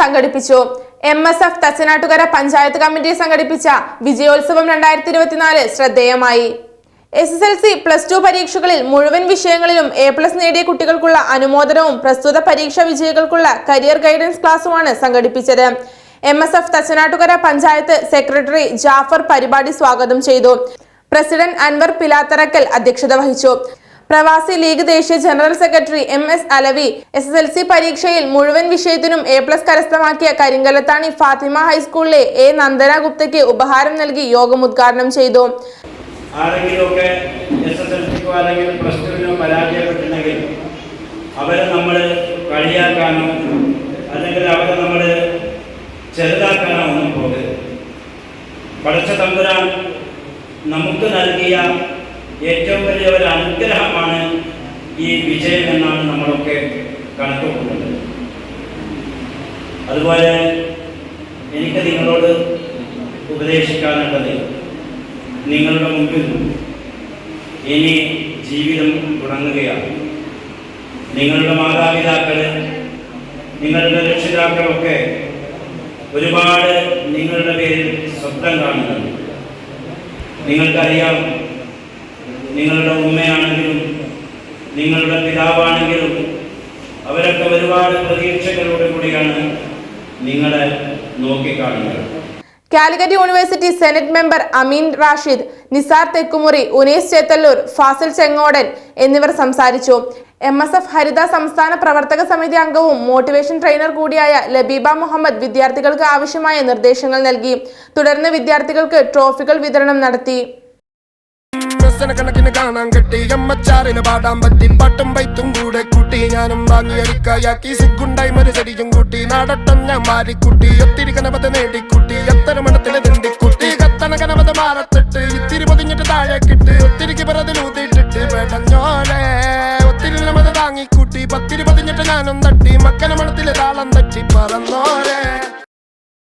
സംഘടിപ്പിച്ചു. M S F Thachanattukara panchayat committee സംഘടിപ്പിച്ച വിജയോത്സവം രണ്ടായിരത്തി ഇരുപത്തിനാല് ശ്രദ്ധേയമായി. S S L C plus two പരീക്ഷകളിൽ മുഴുവൻ വിഷയങ്ങളിലും എ പ്ലസ് നേടിയ കുട്ടികൾക്കുള്ള അനുമോദനവും പ്രസ്തുത പരീക്ഷാ വിജയികൾക്കുള്ള കരിയർ ഗൈഡൻസ് ക്ലാസുമാണ് സംഘടിപ്പിച്ചത്. M S F Thachanattukara panchayat secretary Jafar പരിപാടി സ്വാഗതം ചെയ്തു. പ്രസിഡന്റ് അൻവർ പിലാത്തറക്കൽ അധ്യക്ഷത വഹിച്ചു. പ്രവാസി ലീഗ് ദേശീയ general secretary M S Alavi S S L C പരീക്ഷയിൽ മുഴുവൻ വിഷയത്തിനും എ പ്ലസ് കരസ്ഥമാക്കിയ കരിങ്കലത്താണി ഫാത്തിമ ഹൈസ്കൂളിലെ എ നന്ദന ഗുപ്തയ്ക്ക് ഉപഹാരം നൽകി യോഗം ഉദ്ഘാടനം ചെയ്തു. ആരെങ്കിലുമൊക്കെ എസ് എസ് എൽ സിക്കോ അല്ലെങ്കിൽ പ്ലസ് ടുവിനോ പരാജയപ്പെട്ടിട്ടുണ്ടെങ്കിൽ അവരെ നമ്മൾ കളിയാക്കാനോ അല്ലെങ്കിൽ അവരെ നമ്മൾ ചെറുതാക്കാനോ ഒന്നും പോകരുത്. പഠിച്ച തമ്പുരാൻ നമുക്ക് നൽകിയ ഏറ്റവും വലിയ ഒരു അനുഗ്രഹമാണ് ഈ വിജയം എന്നാണ് നമ്മളൊക്കെ കണക്ക് അതുപോലെ എനിക്ക് നിങ്ങളോട് ഉപദേശിക്കാനുള്ളത് നിങ്ങളുടെ മുമ്പിൽ ഇനി ജീവിതം തുടങ്ങുകയാണ്. നിങ്ങളുടെ മാതാപിതാക്കൾ നിങ്ങളുടെ രക്ഷിതാക്കളൊക്കെ ഒരുപാട് നിങ്ങളുടെ പേരിൽ സ്വപ്നം കാണുന്നുണ്ട്. നിങ്ങൾക്കറിയാം നിങ്ങളുടെ ഉമ്മയാണെങ്കിലും നിങ്ങളുടെ പിതാവാണെങ്കിലും അവരൊക്കെ ഒരുപാട് പ്രതീക്ഷകളോട് കൂടിയാണ് നിങ്ങളെ നോക്കിക്കാണുന്നത്. Calicut university senate member Ameen Rashid Nisar Thekkumuri Unais Chethallur Fasil Chengodan എന്നിവർ സംസാരിച്ചു. എം എസ് എഫ് ഹരിത സംസ്ഥാന പ്രവർത്തക സമിതി അംഗവും മോട്ടിവേഷൻ ട്രെയിനർ കൂടിയായ ലബീബ മുഹമ്മദ് വിദ്യാർത്ഥികൾക്ക് ആവശ്യമായ നിർദ്ദേശങ്ങൾ നൽകി. തുടർന്ന് വിദ്യാർത്ഥികൾക്ക് ട്രോഫികൾ വിതരണം നടത്തി. കണക്കിന് കാണാൻ കിട്ടി. അമ്മച്ചാറിന് പാടാൻ പറ്റി. പാട്ടും പൈത്തും കൂടെ കൂട്ടി. ഞാനും വാങ്ങിയടിക്കായാക്കി മരു ചെടിയും കൂട്ടി. നാടട്ടം ഞാൻ മാറിക്കുട്ടി ഒത്തിരി കനവത നേടിക്കുട്ടി. എത്ര മണത്തിലെ തിണ്ടിക്കുട്ടി. കത്തണ കനപത മാറത്തിട്ട്. ഇത്തിരി പൊതിഞ്ഞിട്ട് താഴെ കിട്ട്. ഒത്തിരിക്ക് പിറതിലൂതിട്ടിട്ട് വേടഞ്ഞോലെ ഒത്തിരി നമത താങ്ങിക്കൂട്ടി. പത്തിരി പതിഞ്ഞിട്ട് ഞാനും തട്ടി. മക്കന മണത്തിലെ താളം തട്ടി. പറന്നോരെ